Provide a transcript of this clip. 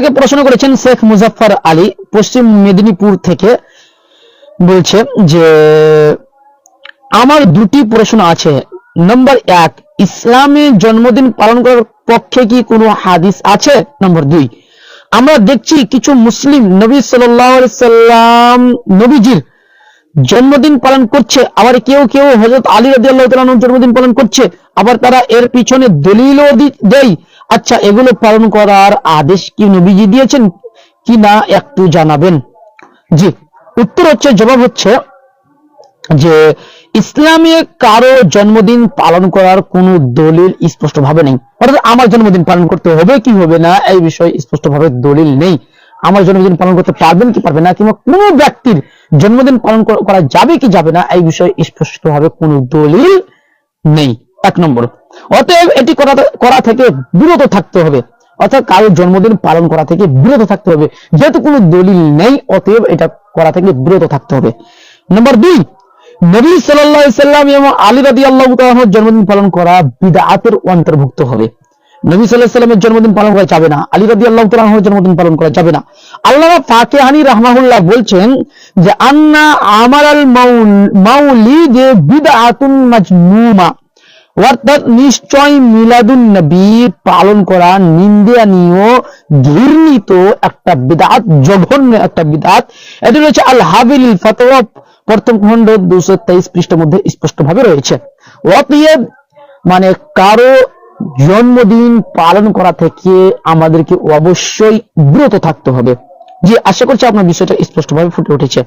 আমাদেরকে প্রশ্ন করেছেন শেখ মুজাফফর আলী। পশ্চিম মেদিনীপুর থেকে বলছে যে, আমার দুটি প্রশ্ন আছে। নম্বর এক, ইসলামে জন্মদিন পালন করার পক্ষে কি কোনো হাদিস আছে? নম্বর দুই, আমরা দেখছি কিছু মুসলিম নবী সাল্লাম নবীজির জন্মদিন পালন করছে। আবার কেউ কেউ হজরত আলী রাজি আল্লাহ জন্মদিন পালন করছে। আবার তারা এর পিছনে দলিলও দেয়। আচ্ছা এগুলো পালন করার আদেশ কি নবীজি দিয়েছেন? কি না, একটু জানাবেন। জি, উত্তর হচ্ছে, জবাব হচ্ছে যে ইসলামে কারও জন্মদিন পালন করার কোনো দলিল স্পষ্ট ভাবে নেই। অর্থাৎ আমার জন্মদিন পালন করতে হবে কি হবে না, এই বিষয়ে স্পষ্ট ভাবে দলিল নেই। আমার জন্মদিন পালন করতে পারবেন কি পারবে না, কিংবা কোনো ব্যক্তির জন্মদিন পালন করা যাবে কি যাবে না, এই বিষয়ে স্পষ্ট ভাবে কোনো দলিল নেই। এক নম্বর। অতএব এটি করা থেকে বিরত থাকতে হবে। অর্থাৎ কারও জন্মদিন পালন করা থেকে বিরত থাকতে হবে। যেহেতু কোনো দলিল নেই, অতএব এটা করা থেকে বিরত থাকতে হবে। নম্বর দুই, নবী সাল্লাম এবং আলী রাদিয়াল্লাহু তাআলার জন্মদিন পালন করা বিদআতের অন্তর্ভুক্ত হবে। নবী আলাইহি সাল্লামের জন্মদিন পালন করা যাবে না। আলী রাদিয়াল্লাহু তাআলার জন্মদিন পালন করা যাবে না। আল্লামা ফাকিহানি রাহমাহুল্লাহ বলছেন যে, আন্না আমারাল মাউল মাউলিদ বিদআতুন মাজমুমা অর্থাৎ নিশ্চয় পালন করা নিন্দনীয় ঘৃণিত একটা বিদাত, জঘন্য একটা বিদাত। এটি রয়েছে আল হাবিল প্রথম দুশো তেইশ মধ্যে রয়েছে। অতএব মানে কারও জন্মদিন পালন করা থেকে আমাদেরকে অবশ্যই বিরত থাকতে হবে। জি, আশা করছি আপনার বিষয়টা স্পষ্টভাবে ফুটে উঠেছে।